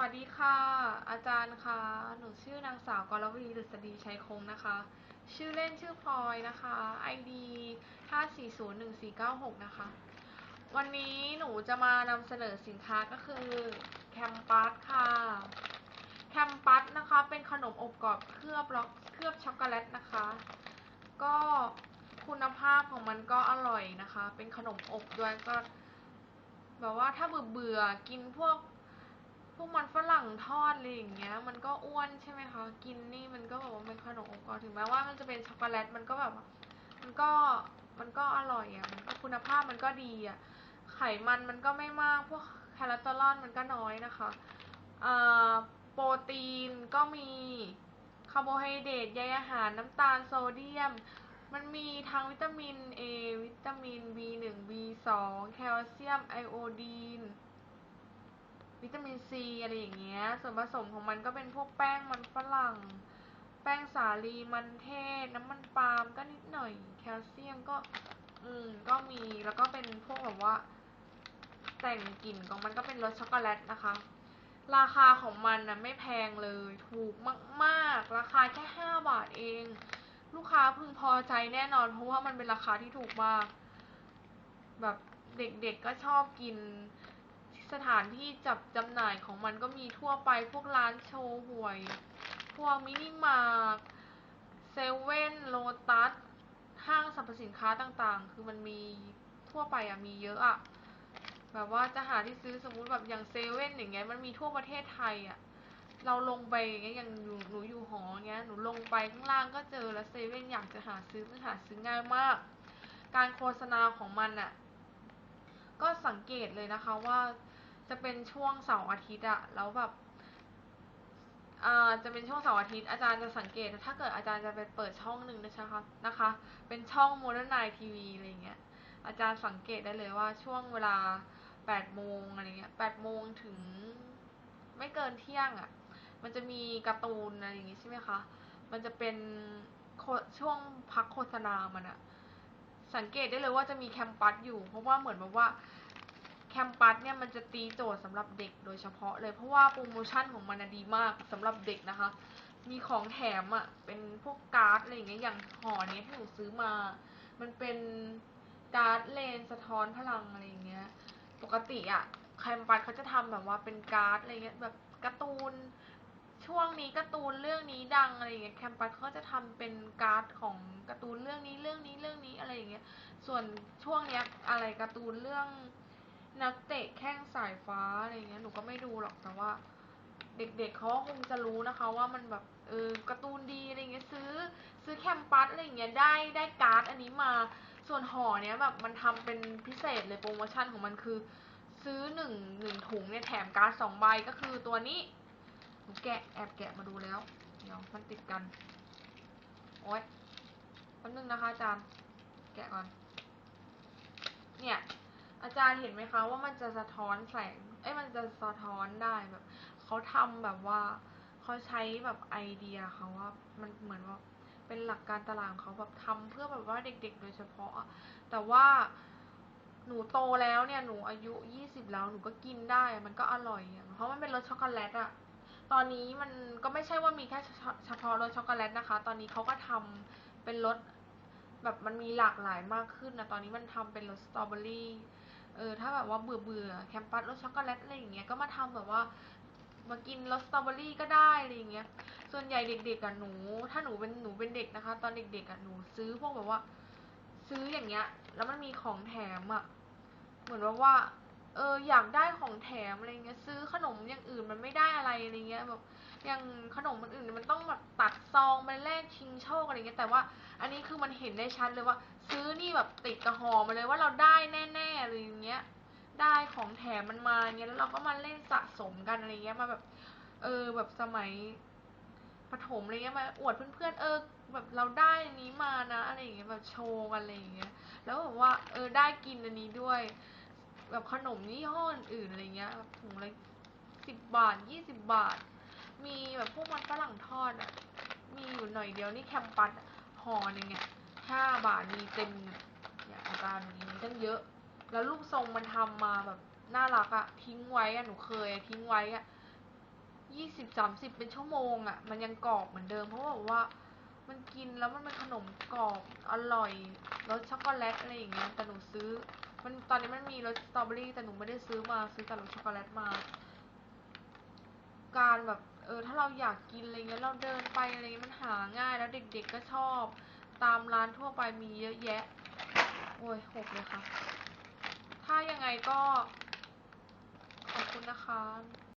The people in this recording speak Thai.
วัสดีค่ะ อาจารย์คะหนูชื่อนางสาวกรวีดุษฎีชัยคงนะคะ ชื่อเล่นชื่อพลอยนะคะ ID 5401496 นะคะ วันนี้หนูจะมานำเสนอสินค้าก็คือแคมปัสค่ะแคมปัสนะคะเป็นขนมอบกรอบเคลือบล็อกเคลือบช็อกโกแลตนะคะ ก็คุณภาพของมันก็อร่อยนะคะ เป็นขนมอบด้วยก็แบบว่าถ้าเบื่อเบื่อกินพวก พวกมันฝรั่งทอดอะไรอย่างเงี้ย มันก็อ้วนใช่ไหมคะ กินนี่มันก็แบบว่าเป็นขนมอบกรอบถึงแม้ว่ามันจะเป็นช็อกโกแลตมันก็แบบมันก็มันก็อร่อยอะมันก็คุณภาพมันก็ดีอะไขมันมันก็ไม่มากพวกคอเลสเตอรอลมันก็น้อยนะคะอ่าโปรตีนก็มีคาร์โบไฮเดรตใยอาหารน้ำตาลโซเดียม มันมีทั้งวิตามิน A วิตามิน B1 B2 แคลเซียมไอโอดีน วิตามินซีอะไรอย่างเงี้ย ส่วนผสมของมันก็เป็นพวกแป้งมันฝรั่ง แป้งสาลีมันเทศ น้ำมันปาล์มก็นิดหน่อย แคลเซียมก็ อืม ก็มี แล้วก็เป็นพวกแบบว่า แต่งกลิ่นของมันก็เป็นรสช็อกโกแลตนะคะ ราคาของมันนะไม่แพงเลย ถูกมากๆ ราคาแค่ห้าบาทเอง ลูกค้าพึงพอใจแน่นอน เพราะว่ามันเป็นราคาที่ถูกมาก แบบเด็กๆก็ชอบกิน สถานที่จับจำหน่ายของมันก็มีทั่วไปพวกร้านโชว์หวย พวกมินิมาร์ทเซเว่นโลตัส ห้างสรรพสินค้าต่างๆ คือมันมีทั่วไปอะมีเยอะอะแบบว่าจะหาที่ซื้อสมมุติแบบอย่างเซเว่นอย่างเงี้ยมันมีทั่วประเทศไทยอะเราลงไปอย่างเงี้ยอย่างอยู่หนูอยู่หอเงี้ยหนูลงไปข้างล่างก็เจอแล้วเซเว่นอยากจะหาซื้อมันหาซื้อง่ายมาก การโฆษณาของมันอะก็สังเกตเลยนะคะว่า จะเป็นช่วงเสาร์อาทิตย์อะแล้วแบบอ่าจะเป็นช่วงเสาร์อาทิตย์อาจารย์จะสังเกต ถ้าเกิดอาจารย์จะไปเปิดช่องหนึ่งนะคะนะคะ เป็นช่องโมเดิร์นไนทีวีอะไรเงี้ยอาจารย์สังเกตได้เลยว่าช่วงเวลาแปดโมงอะไรเงี้ยแปดโมงถึงไม่เกินเที่ยงอะ่ะ มันจะมีการ์ตูนอะไรอย่างงี้ใช่ไหมคะ มันจะเป็นช่วงพักโฆษณามันอะสังเกตได้เลยว่าจะมีแคมปัสอยู่ เพราะว่าเหมือนแบบว่า แคมปัสเนี่ยมันจะตีโจทย์สำหรับเด็กโดยเฉพาะเลยเพราะว่าโปรโมชั่นของมันดีมากสำหรับเด็กนะคะ มีของแถมอะ่ะเป็นพวกการ์ดอะไรอย่างเงี้ยอย่างห่อเนี้ยที่หนูซื้อมา มันเป็นการ์ดเลนสะท้อนพลังอะไรอย่างเงี้ย ปกติอะ่ะแคมปัสเขาจะทำแบบว่าเป็นการ์ดอะไรเงี้ยแบบการ์ตูนช่วงนี้การ์ตูนเรื่องนี้ดังอะไรอย่างเงี้ยแคมปัสเขาก็จะทำเป็นการ์ดของการ์ตูนเรื่องนี้เรื่องนี้เรื่องนี้อะไรอย่างเงี้ย ส่วนช่วงเนี้ยอะไรการ์ตูนเรื่อง นักเตะแข้งสายฟ้าอะไรเงี้ยหนูก็ไม่ดูหรอกแต่ว่า เด็กๆเขาคงจะรู้นะคะ ว่ามันแบบเออการ์ตูนดีอะไรเงี้ยซื้อ ซื้อแคมปัสอะไรเงี้ยได้ได้การ์ดอันนี้มาส่วนห่อเนี้ยแบบมันทำเป็นพิเศษเลยโปรโมชั่นของมันคือ ซื้อหนึ่งหนึ่งถุงเนี่ยแถมการ์ดสองใบก็คือตัวนี้หนูแกะแอบแกะมาดูแล้วเดี๋ยวมันติดกันโอ๊ยแป๊บนึงนะคะอาจารย์แกะก่อน เนี่ย อาจารย์เห็นไหมคะว่ามันจะสะท้อนแสงเอ้ยมันจะสะท้อนได้แบบเขาทำแบบว่าเขาใช้แบบไอเดียเขาว่ามันเหมือนว่าเป็นหลักการตลาดของเขาแบบทำเพื่อแบบว่าเด็ก ๆ โดยเฉพาะ แต่ว่าหนูโตแล้วเนี่ยหนูอายุยี่สิบแล้วหนูก็กินได้มันก็อร่อยอเพราะมันเป็นรสช็อกโกแลตอะตอนนี้มันก็ไม่ใช่ว่ามีแค่เฉพาะรสช็อกโกแลตนะคะ ตอนนี้เขาก็ทำเป็นรสแบบมันมีหลากหลายมากขึ้นนะตอนนี้มันทำเป็นรสสตรอเบอรี่ เออถ้าแบบว่าเบื่อเบื่อแคมปัสรสช็อกโกแลตอะไรอย่างเงี้ยก็มาทำแบบว่ามากินรสสตรอเบอรี่ก็ได้อะไรอย่างเงี้ย ส่วนใหญ่เด็กๆกับหนู ถ้าหนูเป็นหนูเป็นเด็กนะคะ ตอนเด็กๆกับหนูซื้อพวกแบบว่า ซื้ออย่างเงี้ย แล้วมันมีของแถมอะ่ะ เหมือนว่าว่า เอออยากได้ของแถมอะไรเงี้ยซื้อขนมอย่างอื่นมันไม่ได้อะไรอะไรเงี้ยแบบอย่างขนมมันอื่นมันต้องแบบตัดซองไปแลกชิงโชคอะไรเงี้ยแต่ว่าอันนี้คือมันเห็นได้ชัดเลยว่า ซื้อนี่แบบติดกระหอมาเลยว่าเราได้แน่ๆอะไรอย่างเงี้ย ได้ของแถมมันมาเงี้ยแล้วเราก็มาเล่นสะสมกันอะไรเงี้ยมาแบบ เออแบบสมัยประถมอะไรเงี้ยมาอวดเพื่อนๆเออแบบเราได้อันนี้มานะอะไรอย่างเงี้ยแบบโชว์กันอะไรอย่างเงี้ยแล้วแบบว่าเออได้กินอันนี้ด้วย แบบขนมยี่ห้ออื่นอะไรเงี้ยแบบถุงละสิบบาทยี่สิบบาท มีแบบพวกมันฝรั่งทอดอะ มีอยู่หน่อยเดียวนี่แคมปัสห่อหนึ่งอะห้าบาทมีเต็มเนี่ยอาจารย์มีตั้งเยอะ แล้วรูปทรงมันทำมาแบบน่ารักอะทิ้งไว้อะหนูเคยอะทิ้งไว้อะยี่สิบสามสิบเป็นชั่วโมงอะ่ะมันยังกรอบเหมือนเดิมเพราะว่าว่ามันกินแล้วมันเป็นขนมกรอบอร่อยรสช็อกโกแลตอะไรอย่างเงี้ยแต่หนูซื้อ มันตอนนี้มันมีรสสตรอเบอรี่แต่หนูไม่ได้ซื้อมาซื้อแต่รสช็อกโกแลตมา การแบบเออถ้าเราอยากกินอะไรเงี้ยเราเดินไปอะไรเงี้ยมันหาง่ายแล้วเด็ก ๆก็ชอบ ตามร้านทั่วไปมีเยอะแยะ โอ้ยหกเลยค่ะ ถ้ายังไงก็ ขอบคุณนะคะ